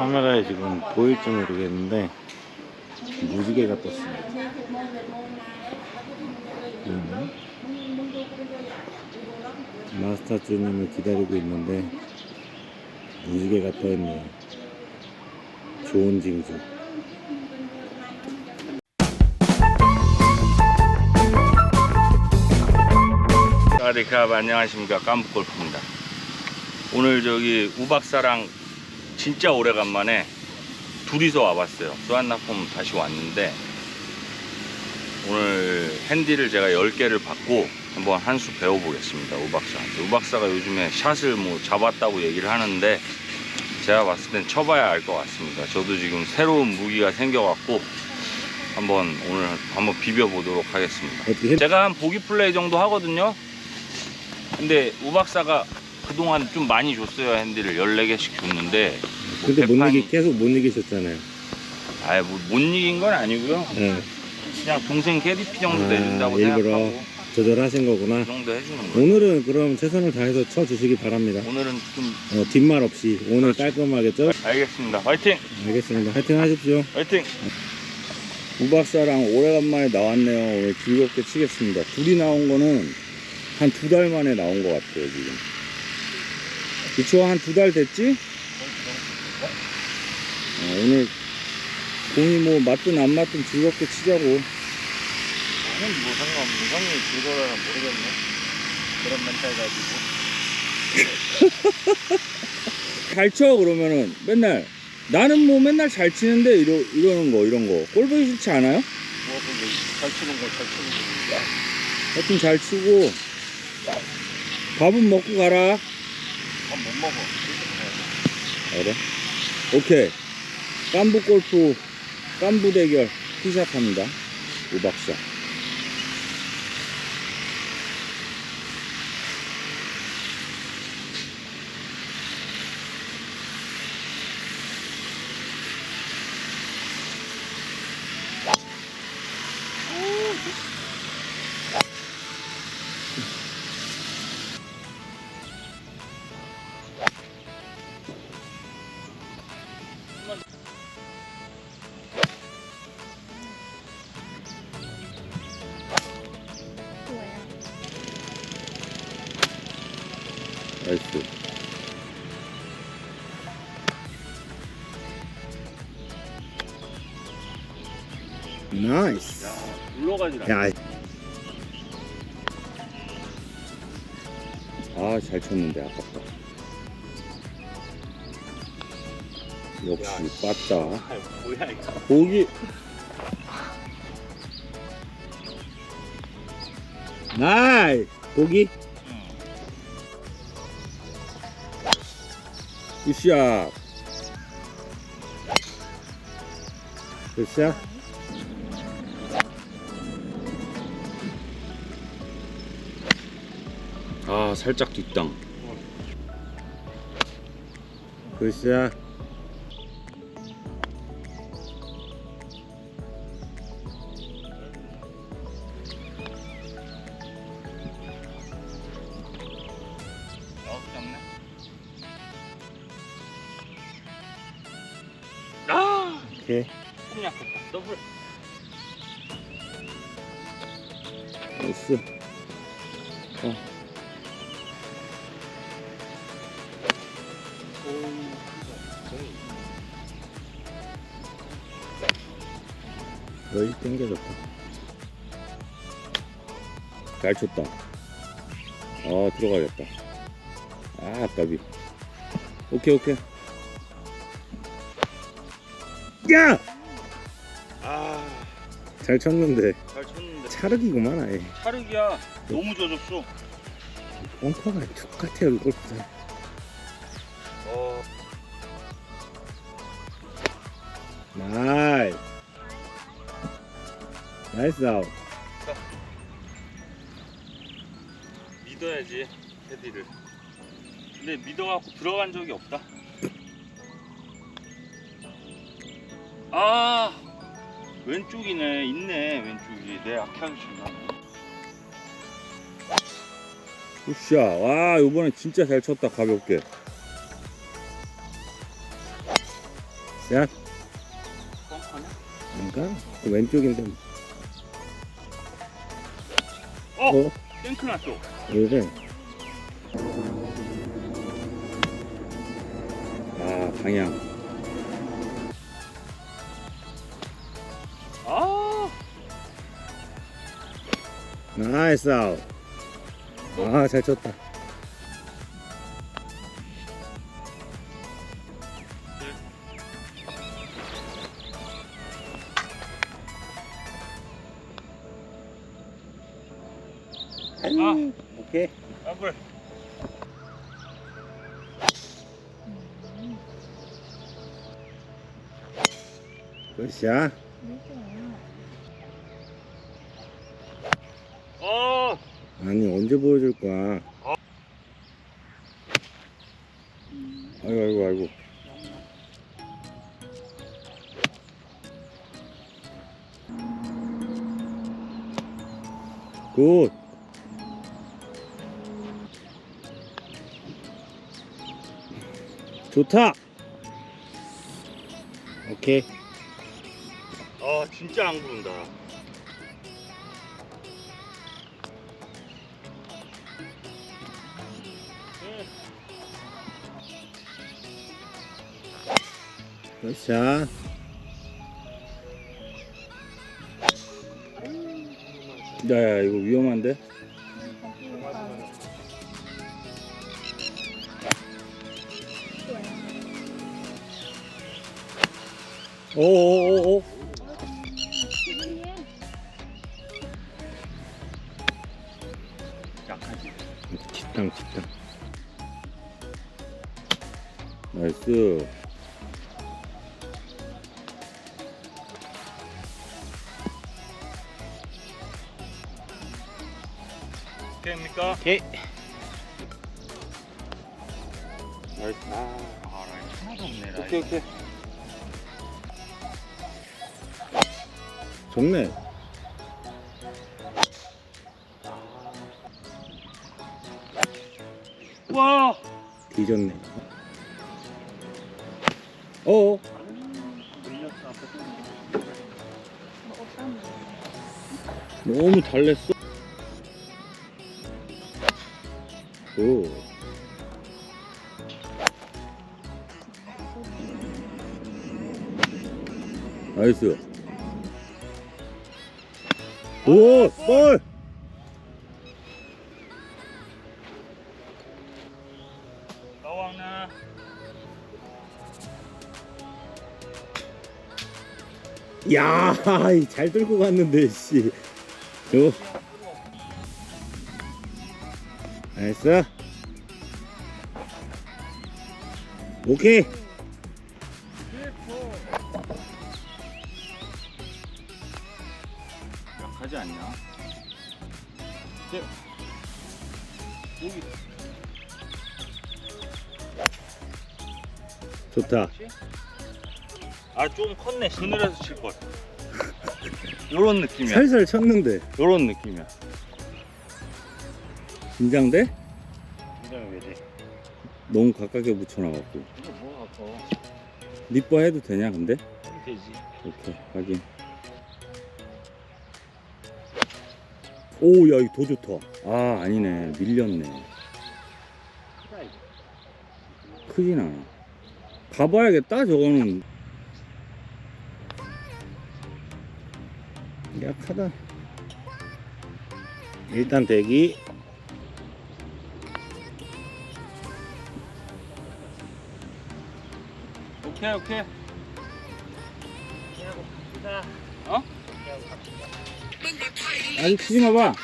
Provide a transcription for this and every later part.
카메라에 지금 보일지 모르겠는데 무지개가 떴습니다. 음. 마스터즈님을 기다리고 있는데 무지개가 떠있네요. 좋은 징조. 안녕하십니까 깜북골프입니다. 오늘 저기 우박사랑 진짜 오래간만에 둘이서 와봤어요. 수완나폼 다시 왔는데 오늘 핸디를 제가 10개를 받고 한번 한 수 배워보겠습니다. 우박사한테. 우박사가 요즘에 샷을 뭐 잡았다고 얘기를 하는데 제가 봤을 땐 쳐봐야 알 것 같습니다. 저도 지금 새로운 무기가 생겨갖고 한번 오늘 한번 비벼보도록 하겠습니다. 제가 한 보기 플레이 정도 하거든요. 근데 우박사가 그동안 좀 많이 줬어요. 핸디를 14개씩 줬는데 뭐 근데 못 이기 계속 못 이기셨잖아요. 아예 뭐, 못 이긴 건 아니고요. 예. 그냥 동생 KDP 정도 아, 내준다고 일부러 생각하고 조절하신 거구나. 그 정도 해주는 거예요. 오늘은 그럼 최선을 다해서 쳐 주시기 바랍니다. 오늘은 좀 어, 뒷말 없이 오늘 그렇죠. 깔끔하게 쪄. 알겠습니다. 화이팅! 알겠습니다. 화이팅 하십시오. 화이팅! 우박사랑 오래간만에 나왔네요. 오늘 즐겁게 치겠습니다. 둘이 나온 거는 한 두 달 만에 나온 것 같아요, 지금. 그쵸? 한두 달 됐지? 어, 오늘 공이 뭐 맞든 안 맞든 즐겁게 치자고. 나는 뭐 상관없는데 형이 즐거워하면 모르겠네. 그런 멘탈 가지고. 잘 쳐, 그러면은. 맨날. 나는 뭐 맨날 잘 치는데, 이러, 이러는 거, 이런 거. 꼴보기 싫지 않아요? 뭐, 잘 치는 거, 잘 치는 거. 하여튼 잘 치고. 밥은 먹고 가라. 밥 못 먹어. 그래? 오케이. 깐부 골프, 깐부 대결 티샷합니다. 우박사. 나이스. 물러가질 않아. 야. 아, 잘 쳤는데 아깝다. 역시 빠따. 아, 뭐야, 이거. 보기. 나이. 보기. 굿샷. 굿샷. 아, 살짝 뒷땅. 잡네. 아! 오케이. 더블. 나이스. 어. 거의 땡겨졌다. 잘 쳤다. 아, 들어가겠다. 아, 아깝이. 오케이, 오케이. 야! 아, 잘 쳤는데. 잘 쳤는데. 차르기구만, 아예. 차르기야. 너무 젖었어. 벙커가 똑같아, 여기 골프장. 어. 나이스. 나이스 아웃. 믿어야지 테디를 근데 믿어갖고 들어간 적이 없다 아 왼쪽이네 있네 왼쪽이 내 악하게 쳤나 굿샷. 와, 요번에 진짜 잘 쳤다, 가볍게. 야, 뻥커냐? 그러니까 그 왼쪽인데. 어! 어? 땡크 났어. 왜 그래? 아, 방향. 아! 나이스 아웃. 아, 잘 쳤다. 아. 오케이. 더블. 굿샷. 어! 아니, 언제 보여줄 거야? 어. 아이고, 아이고, 아이고. 굿. 좋다. 오케이. 아, 진짜 안 구른다. 굿샷. 야, 야, 이거 위험한데? 오오오오. 약하지. 뒷땅, 뒷땅. 나이스. 오케이입니까? 오케이. 나이스. 아, 아, 라인 하나도 없네, 라인. 오케이, 오케이. 좋네. 와! 뒤졌네. 어. 너무 달랬어. 오. 나이스. 오, 볼! 나왕나. 야, 이잘 들고 갔는데, 씨. 요. 나이스. 오케이. 하지 않냐? 네. 여기. 좋다. 아, 좀 컸네. 그늘에서 칠 걸. 요런 느낌이야. 살살 쳤는데. 요런 느낌이야. 긴장돼? 굉장히 왜 돼? 너무 가깝게 붙여놔갖고. 이거 뭐가 아까? 니뻐 해도 되냐, 근데? 되지. 오케이, 확인. 오, 야, 이거 더 좋다. 아, 아니네. 밀렸네. 크진 않아. 가봐야겠다, 저거는. 약하다. 일단 대기. 오케이, 오케이. 어? 아직 치지 마 봐.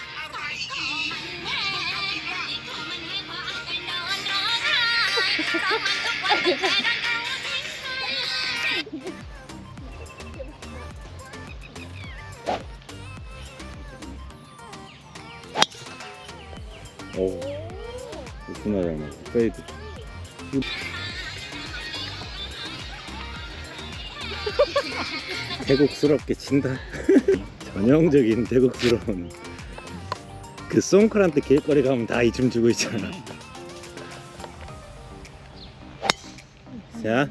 오, 맞아. 페이드. 대국스럽게 친다. 전형적인 대국스러운 그 송크란트 길거리 가면 다 이쯤 주고 있잖아. 자.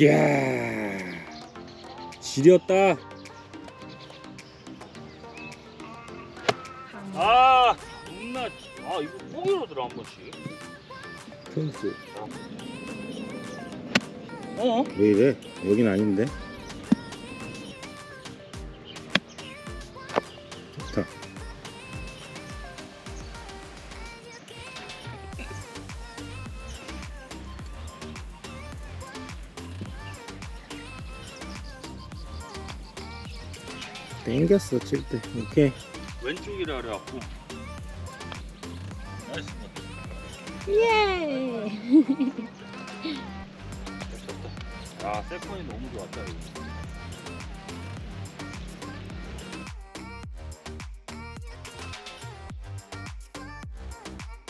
이야. 지렸다. 펜스 어? 왜 이래? 여긴 아닌데? 좋다. 땡겼어 칠 때. 오케이. 왼쪽이라 그래갖고. 나이스 예. 아 세컨이 너무 좋았다 이거